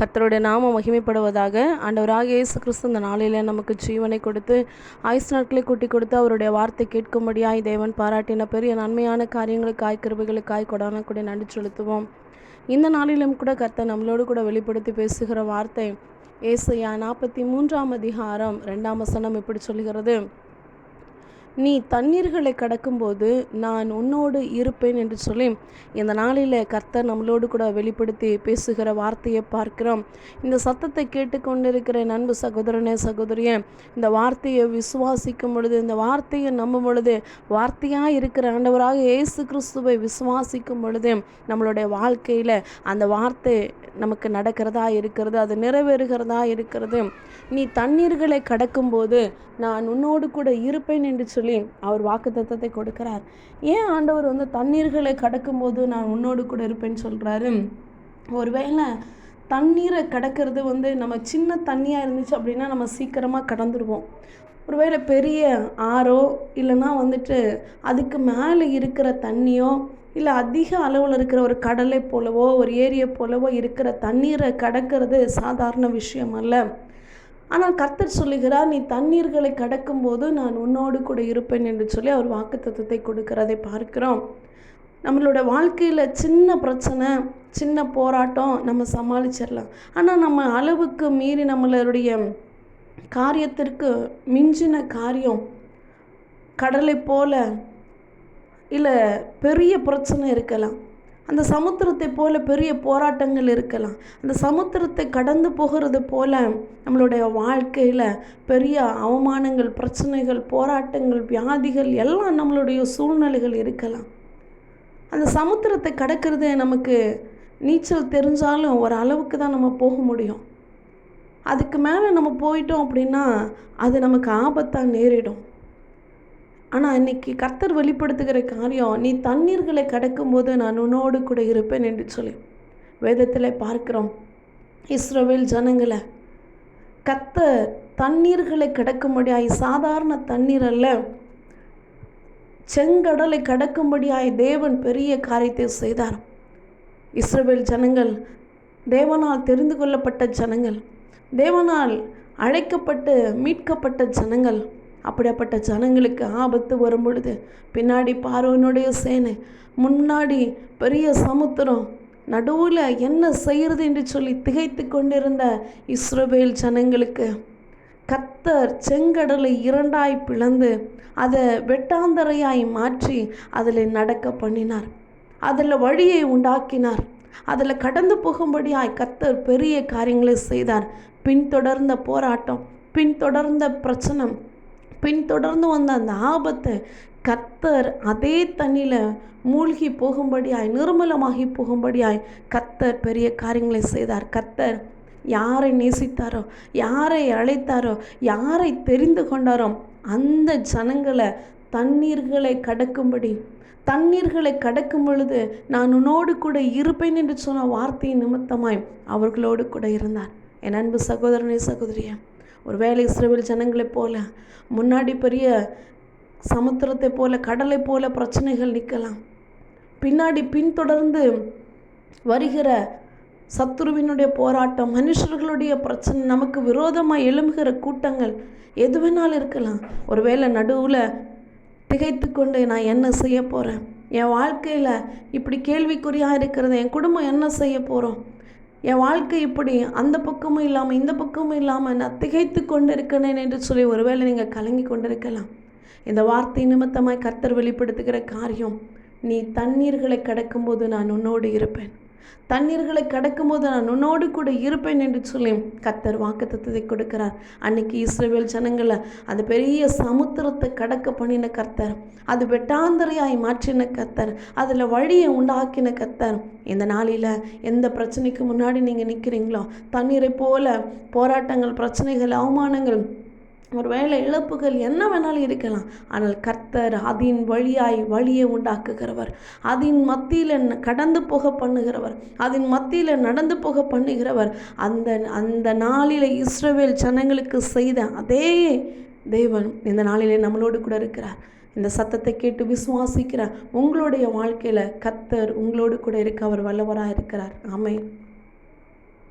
கர்த்தருடைய நாமம் மகிமைப்படுவதாக ஆண்டவராக இயேசு கிறிஸ்து இந்த நாளில் நமக்கு ஜீவனை கொடுத்து ஆயுஸ் நாட்களை கூட்டி கொடுத்து அவருடைய வார்த்தை கேட்கும்படியாய் தேவன் பாராட்டின பெரிய நன்மையான காரியங்களுக்காய் கிருபைகளுக்காய் கொடான கூட நன்றி செலுத்துவோம். இந்த நாளிலும் கூட கர்த்தர் நம்மளோடு கூட வெளிப்படுத்தி பேசுகிற வார்த்தை ஏசையா நாற்பத்தி மூன்றாம் அதிகாரம் ரெண்டாம் வசனம் இப்படி சொல்கிறது நீ தண்ணீர்களை கடக்கும்போது நான் உன்னோடு இருப்பேன் என்று சொல்லி இந்த நாளில் கர்த்தர் நம்மளோடு கூட வெளிப்படுத்தி பேசுகிற வார்த்தையை பார்க்கிறோம். இந்த சத்தத்தை கேட்டுக்கொண்டிருக்கிற நண்பு சகோதரனே சகோதரியே இந்த வார்த்தையை விசுவாசிக்கும் பொழுது இந்த வார்த்தையை நம்பும் பொழுது வார்த்தையாக இருக்கிற ஆண்டவராக இயேசு கிறிஸ்துவை விசுவாசிக்கும் பொழுது நம்மளுடைய வாழ்க்கையில் அந்த வார்த்தை நமக்கு நடக்கிறதா இருக்கிறது அது நிறைவேறுகிறதா இருக்கிறது. நீ தண்ணீர்களை கடக்கும்போது நான் உன்னோடு கூட இருப்பேன் என்று சொல்லி அவர் வாக்கு தத்தத்தை கொடுக்கிறார். ஏன் ஆண்டவர் வந்து தண்ணீர்களை கடக்கும்போது நான் உன்னோடு கூட இருப்பேன்னு சொல்கிறாரு ஒருவேளை தண்ணீரை கடக்கிறது வந்து நம்ம சின்ன தண்ணியாக இருந்துச்சு அப்படின்னா நம்ம சீக்கிரமாக கடந்துருவோம். ஒருவேளை பெரிய ஆறோ இல்லைன்னா வந்துட்டு அதுக்கு மேலே இருக்கிற தண்ணியோ இல்லை அதிக அளவில் இருக்கிற ஒரு கடலை போலவோ ஒரு ஏரியை போலவோ இருக்கிற தண்ணீரை கடக்கிறது சாதாரண விஷயம் அல்ல. ஆனால் கர்த்தர் சொல்லுகிறார் நீ தண்ணீர்களை கடக்கும்போது நான் உன்னோடு கூட இருப்பேன் என்று சொல்லி அவர் வாக்கு தத்துவத்தை கொடுக்கிறதை பார்க்கிறோம். நம்மளோட வாழ்க்கையில் சின்ன பிரச்சனை சின்ன போராட்டம் நம்ம சமாளிச்சிடலாம். ஆனால் நம்ம அளவுக்கு மீறி நம்மளுடைய காரியத்திற்கு மிஞ்சின காரியம் கடலை போல இல்லை பெரிய பிரச்சனை இருக்கலாம். அந்த சமுத்திரத்தை போல பெரிய போராட்டங்கள் இருக்கலாம். அந்த சமுத்திரத்தை கடந்து போகிறது போல நம்மளுடைய வாழ்க்கையில் பெரிய அவமானங்கள் பிரச்சனைகள் போராட்டங்கள் வியாதிகள் எல்லாம் நம்மளுடைய சூழ்நிலைகள் இருக்கலாம். அந்த சமுத்திரத்தை கடக்கிறது நமக்கு நீச்சல் தெரிஞ்சாலும் ஒரு அளவுக்கு தான் நம்ம போக முடியும். அதுக்கு மேலே நம்ம போயிட்டோம் அப்படின்னா அது நமக்கு ஆபத்தாக நேரிடும். ஆனால் இன்னைக்கு கர்த்தர் வெளிப்படுத்துகிற காரியம் நீ தண்ணீர்களை கடக்கும்போது நான் உன்னோடு கூட இருப்பேன் என்று சொல்லி வேதத்தில் பார்க்கிறோம். இஸ்ரோவேல் ஜனங்களை கர்த்தர் தண்ணீர்களை கடக்கும்படியாய் சாதாரண தண்ணீர் அல்ல செங்கடலை கடக்கும்படியாய் தேவன் பெரிய காரியத்தை செய்தார். இஸ்ரோவேல் ஜனங்கள் தேவனால் தெரிந்து கொள்ளப்பட்ட ஜனங்கள் தேவனால் அழைக்கப்பட்டு மீட்கப்பட்ட ஜனங்கள் அப்படிப்பட்ட ஜனங்களுக்கு ஆபத்து வரும் பொழுது பின்னாடி பார்வனுடைய சேனை முன்னாடி பெரிய சமுத்திரம் நடுவில் என்ன செய்கிறது என்று சொல்லி திகைத்து கொண்டிருந்த இஸ்ரோபேல் ஜனங்களுக்கு கத்தர் செங்கடலை இரண்டாய் பிளந்து அதை வெட்டாந்தரையாய் மாற்றி அதில் நடக்க பண்ணினார். அதில் வழியை உண்டாக்கினார். அதில் கடந்து போகும்படியாய் கத்தர் பெரிய காரியங்களை செய்தார். பின்தொடர்ந்த போராட்டம் பின்தொடர்ந்த பிரச்சனை பின்தொடர்ந்து வந்த அந்த ஆபத்தை கத்தர் அதே தண்ணியில் மூழ்கி போகும்படியாய் நிர்மலமாகி போகும்படியாய் கத்தர் பெரிய காரியங்களை செய்தார். கத்தர் யாரை நேசித்தாரோ யாரை அழைத்தாரோ யாரை தெரிந்து கொண்டாரோ அந்த ஜனங்களை தண்ணீர்களை கடக்கும்படி தண்ணீர்களை கடக்கும் பொழுது நான் உன்னோடு கூட இருப்பேன் என்று சொன்ன வார்த்தையின் நிமித்தமாய் அவர்களோடு கூட இருந்தார். என் அன்பு சகோதரனே சகோதரியா ஒருவேளை இஸ்ரேல் ஜனங்களைப் போல முன்னாடி பெரிய சமுத்திரத்தை போல கடலை போல பிரச்சனைகள் நிற்கலாம். பின்னாடி பின்தொடர்ந்து வருகிற சத்துருவினுடைய போராட்டம் மனுஷர்களுடைய பிரச்சனை நமக்கு விரோதமாக எழும்புகிற கூட்டங்கள் எது வேணாலும் இருக்கலாம். ஒருவேளை நடுவில் திகைத்து கொண்டு நான் என்ன செய்ய போகிறேன் என் வாழ்க்கையில் இப்படி கேள்விக்குறியாக இருக்கிறது? என் குடும்பம் என்ன செய்ய போகிறோம் என் வாழ்க்கை இப்படி அந்த பக்கமும் இல்லாமல் இந்த பக்கமும் இல்லாமல் நான் திகைத்து கொண்டிருக்கிறேன் என்று சொல்லி ஒருவேளை நீங்கள் கலங்கி கொண்டிருக்கலாம். இந்த வார்த்தை நிமித்தமாய் கர்த்தர் வெளிப்படுத்துகிற காரியம் நீ தண்ணீர்களை கடக்கும்போது நான் உன்னோடு இருப்பேன். தண்ணீர்களை கடக்கும்போது நான் உன்னோடு கூட இருப்பேன் என்று சொல்லி கத்தர் வாக்குத்தத்தை கொடுக்கிறார். அன்னைக்கு இஸ்ரேவேல் ஜனங்களை அந்த பெரிய சமுத்திரத்தை கடக்க பண்ணின கர்த்தர் அது வெட்டாந்தரையாய் மாற்றின கர்த்தர் அதில் வழியை உண்டாக்கின கர்த்தர். இந்த நாளில் எந்த பிரச்சனைக்கு முன்னாடி நீங்கள் நிற்கிறீங்களோ தண்ணீரை போல போராட்டங்கள் பிரச்சனைகள் அவமானங்கள் ஒருவேளை இழப்புகள் என்ன வேணாலும் இருக்கலாம். ஆனால் கர்த்தர் அதின் வழியாய் வழியை உண்டாக்குகிறவர். அதின் மத்தியில் கடந்து போக பண்ணுகிறவர். அதன் மத்தியில் நடந்து போக பண்ணுகிறவர். அந்த அந்த நாளில் இஸ்ரவேல் ஜனங்களுக்கு செய்த அதே தேவன் இந்த நாளிலே நம்மளோடு கூட இருக்கிறார். இந்த சத்தத்தை கேட்டு விசுவாசிக்கிறார் உங்களுடைய வாழ்க்கையில் கத்தர் உங்களோடு கூட இருக்க அவர் வல்லவராக இருக்கிறார் ஆமென்.